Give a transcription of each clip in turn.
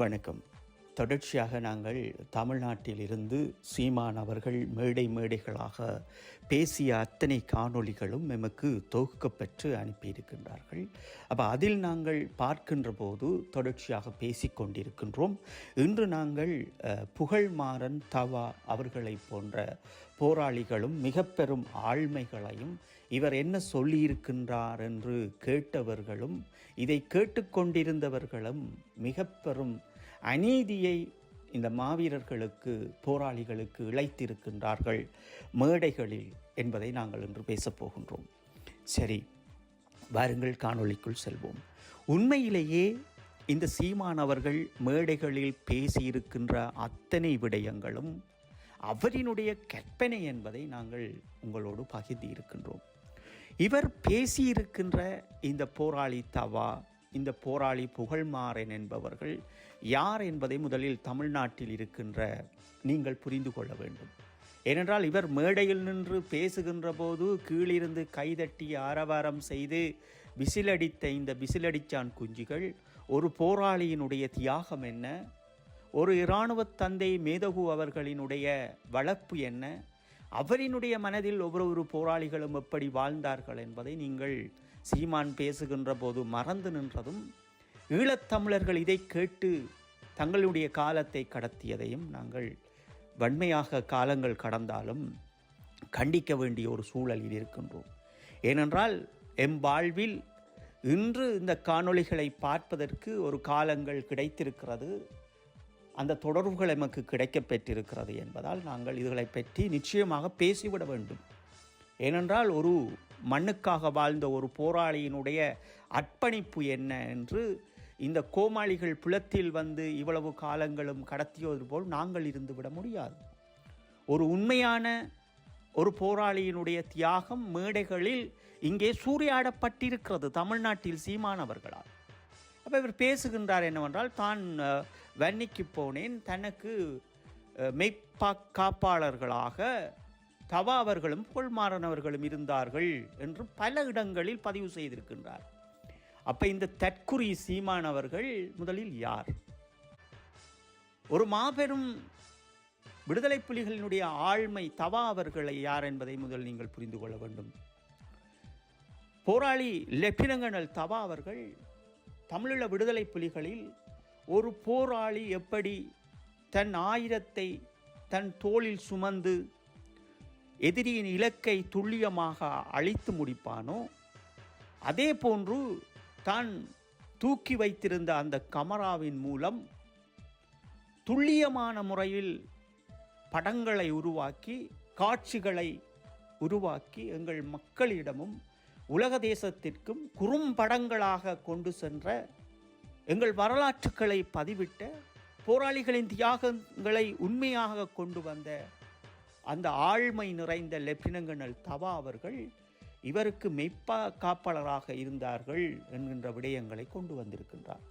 வணக்கம். தொடர்ச்சியாக நாங்கள் தமிழ்நாட்டில் இருந்து சீமான் அவர்கள் மேடை மேடைகளாக பேசிய அத்தனை காணொளிகளும் எமக்கு தொகுக்கப்பெற்று அனுப்பியிருக்கின்றார்கள். அப்போ அதில் நாங்கள் பார்க்கின்ற போது தொடர்ச்சியாக பேசிக்கொண்டிருக்கின்றோம் இன்று நாங்கள் புகழ்மாறன் தவா அவர்களை போன்ற போராளிகளும் மிக பெரும் ஆழ்மைகளையும் இவர் என்ன சொல்லியிருக்கின்றார் என்று கேட்டவர்களும் இதை கேட்டுக்கொண்டிருந்தவர்களும் மிக பெரும் அநீதியை இந்த மாவீரர்களுக்கு போராளிகளுக்கு இழைத்திருக்கின்றார்கள் மேடைகளில் என்பதை நாங்கள் இன்று பேசப் போகின்றோம். சரி வாருங்கள் காணொளிக்குள் செல்வோம். உண்மையிலேயே இந்த சீமான் அவர்கள் மேடைகளில் பேசியிருக்கின்ற அத்தனை விடயங்களும் அவரினுடைய கற்பனை என்பதை நாங்கள் உங்களோடு பகிர்ந்து இருக்கின்றோம். இவர் பேசியிருக்கின்ற இந்த போராளி தவா இந்த போராளி புகழ்மாறன் என்பவர்கள் யார் என்பதை முதலில் தமிழ்நாட்டில் இருக்கின்ற நீங்கள் புரிந்து கொள்ள வேண்டும். ஏனென்றால் இவர் மேடையில் நின்று பேசுகின்ற போது கீழிருந்து கைதட்டி ஆரவாரம் செய்து விசிலடித்த இந்த விசிலடிச்சான் குஞ்சுகள் ஒரு போராளியினுடைய தியாகம் என்ன? ஒரு இராணுவ தந்தை மேதகு அவர்களினுடைய வளர்ப்பு என்ன? அவரினுடைய மனதில் ஒவ்வொரு போராளிகளும் எப்படி வாழ்ந்தார்கள் என்பதை நீங்கள் சீமான் பேசுகின்ற போது மறந்து நின்றதும் ஈழத்தமிழர்கள் இதை கேட்டு தங்களுடைய காலத்தை கடத்தியதையும் நாங்கள் வன்மையாக காலங்கள் கடந்தாலும் கண்டிக்க வேண்டிய ஒரு சூழலில் இருக்கின்றோம். ஏனென்றால் எம் வாழ்வில் இன்று இந்த காணொளிகளை பார்ப்பதற்கு ஒரு காலங்கள் கிடைத்திருக்கிறது. அந்த தொடர்புகள் எமக்கு கிடைக்கப் பெற்றிருக்கிறது என்பதால் நாங்கள் இதுகளை பற்றி நிச்சயமாக பேசிவிட வேண்டும். ஏனென்றால் ஒரு மண்ணுக்காக வாழ்ந்த ஒரு போராளியினுடைய அர்ப்பணிப்பு என்ன என்று இந்த கோமாளிகள் புலத்தில் வந்து இவ்வளவு காலங்களும் கடத்தியது போல் நாங்கள் இருந்து விட முடியாது. ஒரு உண்மையான ஒரு போராளியினுடைய தியாகம் மேடைகளில் இங்கே சூறையாடப்பட்டிருக்கிறது தமிழ்நாட்டில் சீமானவர்களால். அப்போ இவர் பேசுகின்றார் என்னவென்றால் தான் வன்னிக்கு போனேன் தனக்கு மெய்ப்பா காப்பாளர்களாக தவா அவர்களும் இருந்தார்கள் என்று பல இடங்களில் பதிவு செய்திருக்கின்றார். அப்ப இந்த தற்குறி சீமானவர்கள் முதலில் யார்? ஒரு மாபெரும் விடுதலை புலிகளினுடைய ஆழ்மை தவா அவர்களை யார் என்பதை முதல் நீங்கள் புரிந்து கொள்ள வேண்டும். போராளி லெப்டினங்கனல் தவா அவர்கள் தமிழீழ விடுதலை புலிகளில் ஒரு போராளி எப்படி தன் ஆயிரத்தை தன் தோளில் சுமந்து எதிரியின் இலக்கை துல்லியமாக அழித்து முடிப்பானோ அதே போன்று தான் தூக்கி வைத்திருந்த அந்த கமராவின் மூலம் துல்லியமான முறையில் படங்களை உருவாக்கி காட்சிகளை உருவாக்கி எங்கள் மக்களிடமும் உலக தேசத்திற்கும் குறும்படங்களாக கொண்டு சென்ற எங்கள் வரலாற்றுக்களை பதிவிட்ட போராளிகளின் தியாகங்களை உண்மையாக கொண்டு வந்த அந்த ஆழ்மை நிறைந்த லெப்டினங்கனல் தவா அவர்கள் இவருக்கு மெய்ப்பா காப்பாளராக இருந்தார்கள் என்கின்ற விடயங்களை கொண்டு வந்திருக்கின்றார்.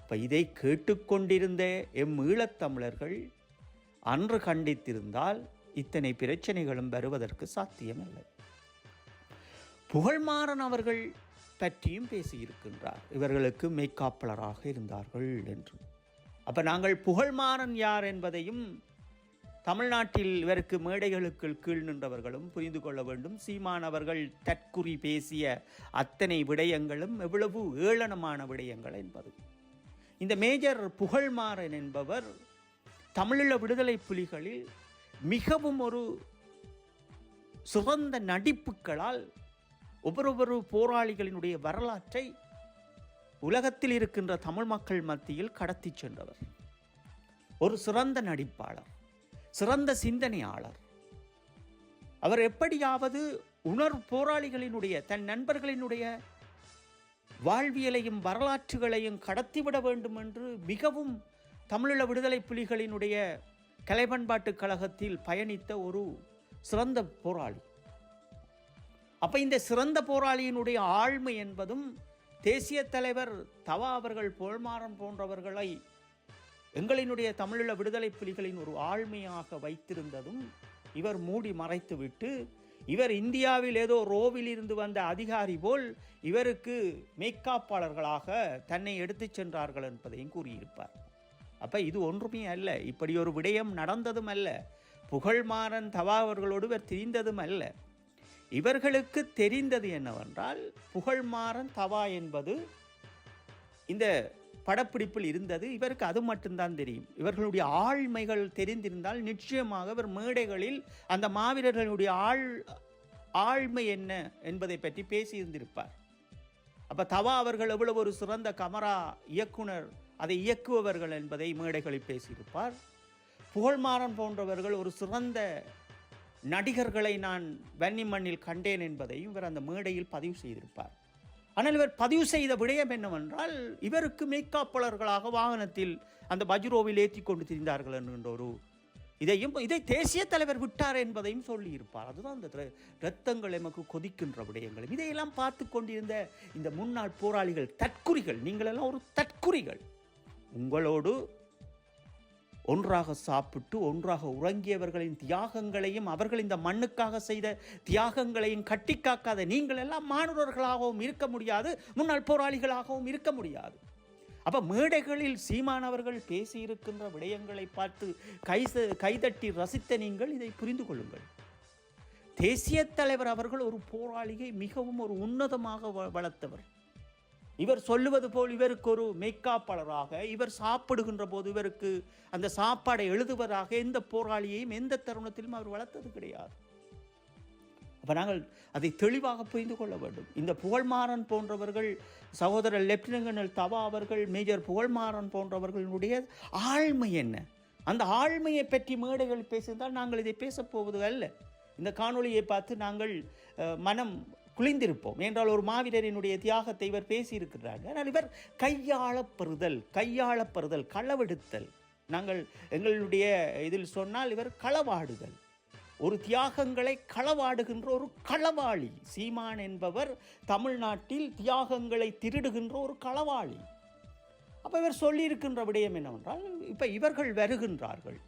இப்போ இதை கேட்டுக்கொண்டிருந்த எம் ஈழத்தமிழர்கள் அன்று கண்டித்திருந்தால் இத்தனை பிரச்சனைகளும் வருவதற்கு சாத்தியமில்லை. புகழ்மாறன் அவர்கள் பற்றியும் பேசியிருக்கின்றார். இவர்களுக்கு மெய்க்காப்பலராக இருந்தார்கள் என்று. அப்போ நாங்கள் புகழ்மாறன் யார் என்பதையும் தமிழ்நாட்டில் இவருக்கு மேடைகளுக்குள் கீழ் நின்றவர்களும் புரிந்து கொள்ள வேண்டும். சீமான் அவர்கள் தற்குறி பேசிய அத்தனை விடயங்களும் எவ்வளவு ஏளனமான விடயங்கள் என்பது. இந்த மேஜர் புகழ்மாறன் என்பவர் தமிழீழ விடுதலை புலிகளில் மிகவும் ஒரு சிறந்த நடிப்புகளால் ஒவ்வொரு போராளிகளினுடைய வரலாற்றை உலகத்தில் இருக்கின்ற தமிழ் மக்கள் மத்தியில் கடத்தி சென்றவர். ஒரு சிறந்த நடிப்பாளர். சிறந்த சிந்தனையாளர். அவர் எப்படியாவது உணர் போராளிகளினுடைய தன் நண்பர்களினுடைய வாழ்வியலையும் வரலாற்றுகளையும் கடத்திவிட வேண்டும் என்று மிகவும் தமிழீழ விடுதலை புலிகளினுடைய கலைப்பண்பாட்டுக் கழகத்தில் பயணித்த ஒரு சிறந்த போராளி. அப்ப இந்த சிறந்த போராளியினுடைய ஆழ்மை என்பதும் தேசிய தலைவர் தவா அவர்கள் போல்மாறன் போன்றவர்களை எங்களினுடைய தமிழீழ விடுதலை புலிகளின் ஒரு ஆழ்மையாக வைத்திருந்ததும் இவர் மூடி மறைத்துவிட்டு இவர் இந்தியாவில் ஏதோ ரோவில் இருந்து வந்த அதிகாரி போல் இவருக்கு மெய்க்காப்பாளர்களாக தன்னை எடுத்துச் சென்றார்கள் என்பதையும் கூறியிருப்பார். அப்போ இது ஒன்றுமே அல்ல. இப்படி ஒரு விடயம் நடந்ததும் அல்ல. புகழ்மாறன் தவாவர்களோடு இவர் தெரிந்ததும் அல்ல. இவர்களுக்கு தெரிந்தது என்னவென்றால் புகழ்மாறன் தவா என்பது இந்த படப்பிடிப்பில் இருந்தது. இவருக்கு அது மட்டும்தான் தெரியும். இவர்களுடைய ஆழ்மைகள் தெரிந்திருந்தால் நிச்சயமாக இவர் மேடைகளில் அந்த மாவீரர்களுடைய ஆள் ஆழ்மை என்ன என்பதை பற்றி பேசியிருந்திருப்பார். அப்போ தவா அவர்கள் எவ்வளவு ஒரு சிறந்த கமரா இயக்குனர் அதை இயக்குபவர்கள் என்பதை மேடைகளில் பேசியிருப்பார். புகழ்மாறன் போன்றவர்கள் ஒரு சிறந்த நடிகர்களை நான் வன்னி மண்ணில் கண்டேன் என்பதையும் இவர் அந்த மேடையில் பதிவு செய்திருப்பார். ஆனால் இவர் பதிவு செய்த விடயம் என்னவென்றால் இவருக்கு மெய்க்காப்பாளர்களாக வாகனத்தில் அந்த பஜ்ரோவில் ஏற்றி கொண்டு திரிந்தார்கள் என்கின்ற ஒரு இதையும் இதை தேசிய தலைவர் விட்டார் என்பதையும் சொல்லியிருப்பார். அதுதான் அந்த ர- இரத்தங்கள் எமக்கு கொதிக்கின்ற விடயங்களும் இதையெல்லாம் பார்த்து கொண்டிருந்த இந்த முன்னாள் போராளிகள் தற்குறிகள் நீங்களெல்லாம் ஒரு தற்குறிகள். உங்களோடு ஒன்றாக சாப்பிட்டு ஒன்றாக உறங்கியவர்களின் தியாகங்களையும் அவர்கள் இந்த மண்ணுக்காக செய்த தியாகங்களையும் கட்டி காக்காத நீங்கள் எல்லாம் மாணவர்களாகவும் இருக்க முடியாது முன்னாள் போராளிகளாகவும் இருக்க முடியாது. அப்போ மேடைகளில் சீமானவர்கள் பேசியிருக்கின்ற விடயங்களை பார்த்து கை கைதட்டி ரசித்த நீங்கள் இதை புரிந்து கொள்ளுங்கள். தேசிய தலைவர் அவர்கள் ஒரு போராளியை மிகவும் ஒரு உன்னதமாக வ- வளர்த்தவர். இவர் சொல்லுவது போல் இவருக்கு ஒரு மெய்க்காப்பாளராக இவர் சாப்பிடுகின்ற போது இவருக்கு அந்த சாப்பாடை எழுதுவதாக எந்த போராளியையும் எந்த தருணத்திலும் அவர் வளர்த்தது கிடையாது. அப்போ நாங்கள் அதை தெளிவாக புரிந்து கொள்ள வேண்டும். இந்த புகழ்மாறன் போன்றவர்கள் சகோதரர் லெப்டினன்ட் கர்னல் தவா அவர்கள் மேஜர் புகழ்மாறன் போன்றவர்களுடைய ஆழ்மை என்ன? அந்த ஆழ்மையை பற்றி மேடைகள் பேசியிருந்தால் நாங்கள் இதை பேசப் போவது அல்ல. இந்த காணொளியை பார்த்து நாங்கள் மனம் குளிந்திருப்போம். என்றால் ஒரு மாவீரரினுடைய தியாகத்தை இவர் பேசியிருக்கிறார். ஆனால் இவர் கையாளப்பெறுதல் கையாளப்பெறுதல் களவெடுத்தல். நாங்கள் எங்களுடைய இதில் சொன்னால் இவர் களவாடுதல். ஒரு தியாகங்களை களவாடுகின்ற ஒரு களவாளி. சீமான் என்பவர் தமிழ்நாட்டில் தியாகங்களை திருடுகின்ற ஒரு களவாளி. அப்போ இவர் சொல்லியிருக்கின்ற விடயம் என்னவென்றால் இப்போ இவர்கள் வருகின்றார்கள்.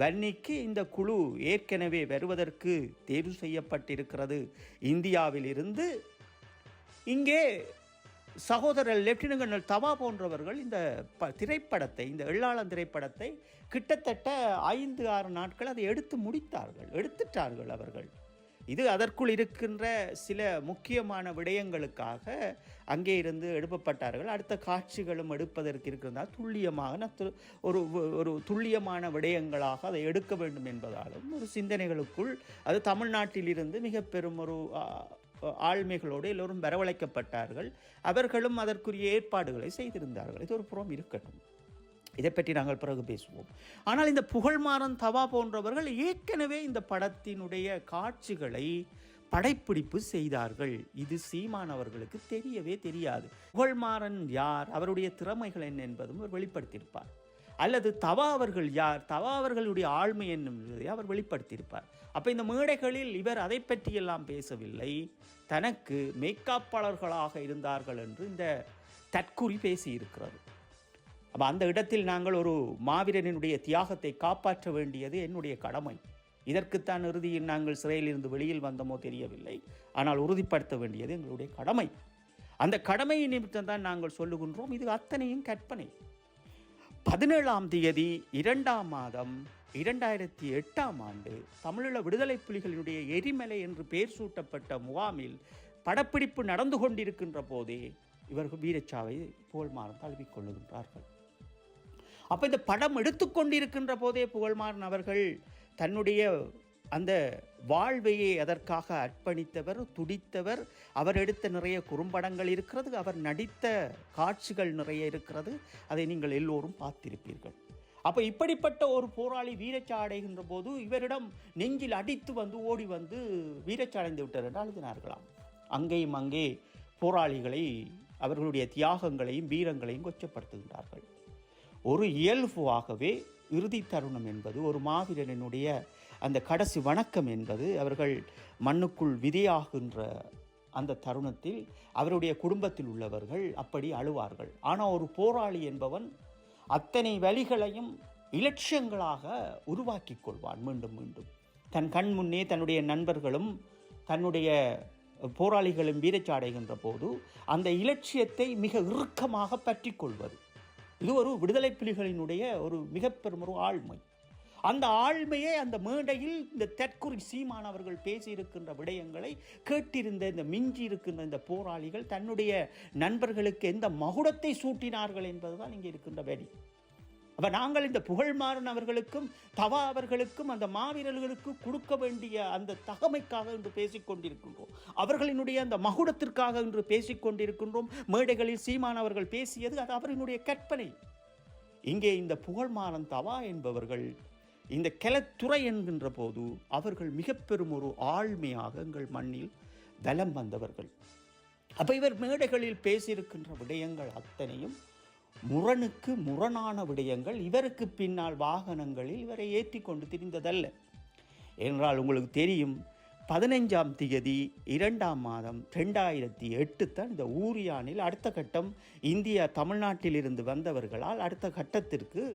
வன்னிக்கு இந்த குழு ஏற்கனவே வருவதற்கு தேர்வு செய்யப்பட்டிருக்கிறது. இந்தியாவிலிருந்து இங்கே சகோதரர் லெப்டினன்ட் கர்னல் தவா போன்றவர்கள் இந்த ப திரைப்படத்தை இந்த எள்ளாளன் திரைப்படத்தை கிட்டத்தட்ட ஐந்து ஆறு நாட்கள் அதை எடுத்து முடித்தார்கள். எடுத்துட்டார்கள் அவர்கள். இது அதற்குள் இருக்கின்ற சில முக்கியமான விடயங்களுக்காக அங்கே இருந்து எடுப்பப்பட்டார்கள் அடுத்த காட்சிகளும் எடுப்பதற்கு இருக்கிறதால் துல்லியமாக ந- ஒரு ஒரு துல்லியமான விடயங்களாக அதை எடுக்க வேண்டும் என்பதாலும் ஒரு சிந்தனைகளுக்குள் அது தமிழ்நாட்டிலிருந்து மிக பெரும் ஒரு ஆழ்மைகளோடு எல்லோரும் வரவழைக்கப்பட்டார்கள். அவர்களும் அதற்குரிய ஏற்பாடுகளை செய்திருந்தார்கள். இது ஒரு புறம் இருக்கட்டும். இதை பற்றி நாங்கள் பிறகு பேசுவோம். ஆனால் இந்த புகழ்மாறன் தவா போன்றவர்கள் ஏற்கனவே இந்த படத்தினுடைய காட்சிகளை படைப்பிடிப்பு செய்தார்கள். இது சீமான் அவர்களுக்கு தெரியவே தெரியாது. புகழ்மாறன் யார் அவருடைய திறமைகள் என்ன என்பதும் அவர் வெளிப்படுத்தியிருப்பார். அல்லது தவா அவர்கள் யார் தவா அவர்களுடைய ஆழ்மை என்பதை அவர் வெளிப்படுத்தியிருப்பார். அப்போ இந்த மேடைகளில் இவர் அதை பற்றியெல்லாம் பேசவில்லை. தனக்கு மேக்காப்பாளர்களாக இருந்தார்கள் என்று இந்த தற்குறி பேசியிருக்கிறது. அப்போ அந்த இடத்தில் நாங்கள் ஒரு மாவீரனினுடைய தியாகத்தை காப்பாற்ற வேண்டியது என்னுடைய கடமை. இதற்குத்தான் இறுதியில் நாங்கள் சிறையிலிருந்து வெளியில் வந்தோமோ தெரியவில்லை. ஆனால் உறுதிப்படுத்த வேண்டியது எங்களுடைய கடமை. அந்த கடமையை நிமித்தம் தான் நாங்கள் சொல்லுகின்றோம். இது அத்தனையும் கற்பனை. பதினேழாம் தேதி இரண்டாம் மாதம் இரண்டாயிரத்தி எட்டாம் ஆண்டு தமிழீழ விடுதலை புலிகளினுடைய எரிமலை என்று பெயர் சூட்டப்பட்ட முகாமில் படப்பிடிப்பு நடந்து கொண்டிருக்கின்ற போதே இவர்கள் வீரச்சாவை புகழ்மாறன் தழுவிக் கொள்ளுகின்றார்கள். அப்போ இந்த படம் எடுத்துக்கொண்டிருக்கின்ற போதே புகழ்மாறன் அவர்கள் தன்னுடைய அந்த வாழ்வையை அதற்காக அர்ப்பணித்தவர் துடித்தவர். அவர் எடுத்த நிறைய குறும்படங்கள் இருக்கிறது அவர் நடித்த காட்சிகள் நிறைய இருக்கிறது. அதை நீங்கள் எல்லோரும் பார்த்திருப்பீர்கள். அப்போ இப்படிப்பட்ட ஒரு போராளி வீரச்சாடைகின்ற போது இவரிடம் நெஞ்சில் அடித்து வந்து ஓடி வந்து வீரச்சாடைந்து விட்டார் என்று எழுதினார்களாம் அங்கேயும் அங்கே போராளிகளை அவர்களுடைய தியாகங்களையும் வீரங்களையும் கொச்சப்படுத்துகின்றார்கள். ஒரு இயல்புவாகவே இறுதி தருணம் என்பது ஒரு மாவீரனினுடைய அந்த கடைசி வணக்கம் என்பது அவர்கள் மண்ணுக்குள் விதையாகின்ற அந்த தருணத்தில் அவருடைய குடும்பத்தில் உள்ளவர்கள் அப்படி அழுவார்கள். ஆனால் ஒரு போராளி என்பவன் அத்தனை வழிகளையும் இலட்சியங்களாக உருவாக்கி கொள்வான் மீண்டும் மீண்டும். தன் கண் முன்னே தன்னுடைய நண்பர்களும் தன்னுடைய போராளிகளும் வீரச்சாடைகின்ற போது அந்த இலட்சியத்தை மிக இறுக்கமாக பற்றி கொள்வது. இது ஒரு விடுதலை புலிகளினுடைய ஒரு மிக பெரும் ஒரு ஆழ்மை அந்த ஆழ்மையை அந்த மேடையில் இந்த தெற்குறி சீமானவர்கள் பேசியிருக்கின்ற விடயங்களை கேட்டிருந்த இந்த மிஞ்சி இருக்கின்ற இந்த போராளிகள் தன்னுடைய நண்பர்களுக்கு எந்த மகுடத்தை சூட்டினார்கள் என்பதுதான் இங்கே இருக்கின்ற வேலை அப்போ நாங்கள் இந்த புகழ்மாறன் அவர்களுக்கும் தவா அவர்களுக்கும் அந்த மாவீரர்களுக்கு கொடுக்க வேண்டிய அந்த தகமைக்காக என்று பேசிக் கொண்டிருக்கின்றோம் அவர்களினுடைய அந்த மகுடத்திற்காக என்று பேசிக் கொண்டிருக்கின்றோம் மேடைகளில் சீமான் அவர்கள் பேசியது அது அவரினுடைய கற்பனை. இங்கே இந்த புகழ்மாறன் தவா என்பவர்கள் இந்த கிளத்துறை என்கின்ற போது அவர்கள் மிக பெரும் ஒரு ஆழ்மையாக எங்கள் மண்ணில் வலம் வந்தவர்கள். அப்போ இவர் மேடைகளில் பேசியிருக்கின்ற விடயங்கள் அத்தனையும் முரணுக்கு முரணான விடயங்கள் இவருக்கு பின்னால் வாகனங்களில் இவரை ஏற்றி கொண்டு திரிந்ததல்ல. என்றால் உங்களுக்கு தெரியும் பதினைஞ்சாம் திகதி இரண்டாம் மாதம் ரெண்டாயிரத்தி எட்டு தான் இந்த ஊரியானில் அடுத்த கட்டம். இந்தியா தமிழ்நாட்டிலிருந்து வந்தவர்களால் அடுத்த கட்டத்திற்கு